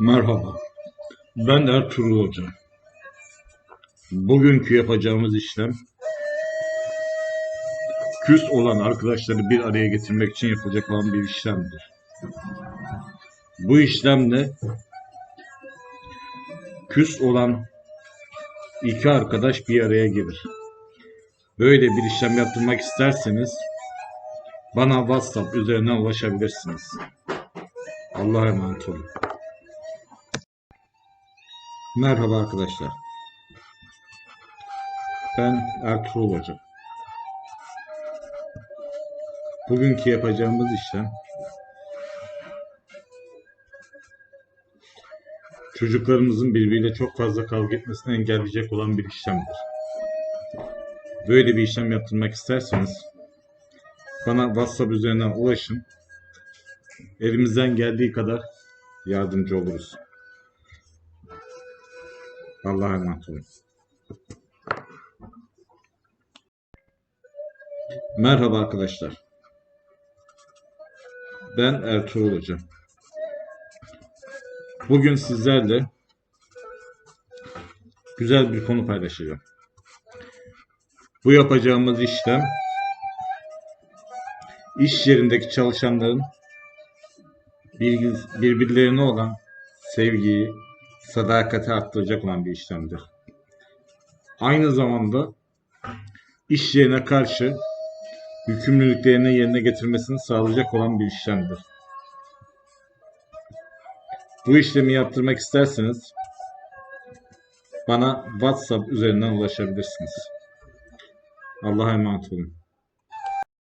Merhaba, ben Ertuğrul Hoca. Bugünkü yapacağımız işlem, küs olan arkadaşları bir araya getirmek için yapılacak olan bir işlemdir. Bu işlemle küs olan iki arkadaş bir araya gelir. Böyle bir işlem yaptırmak isterseniz bana WhatsApp üzerinden ulaşabilirsiniz. Allah'a emanet olun. Merhaba arkadaşlar. Ben Ertuğrul Hoca. Bugünkü yapacağımız işlem çocuklarımızın birbiriyle çok fazla kavga etmesini engelleyecek olan bir işlemdir. Böyle bir işlem yaptırmak isterseniz bana WhatsApp üzerinden ulaşın. Elimizden geldiği kadar yardımcı oluruz. Allah'a emanet olun. Merhaba arkadaşlar. Ben Ertuğrul Hoca. Bugün sizlerle güzel bir konu paylaşacağım. Bu yapacağımız işlem iş yerindeki çalışanların birbirlerine olan sevgiyi, sadakati arttıracak olan bir işlemdir. Aynı zamanda iş yerine karşı yükümlülüklerini yerine getirmesini sağlayacak olan bir işlemdir. Bu işlemi yaptırmak isterseniz bana WhatsApp üzerinden ulaşabilirsiniz. Allah'a emanet olun.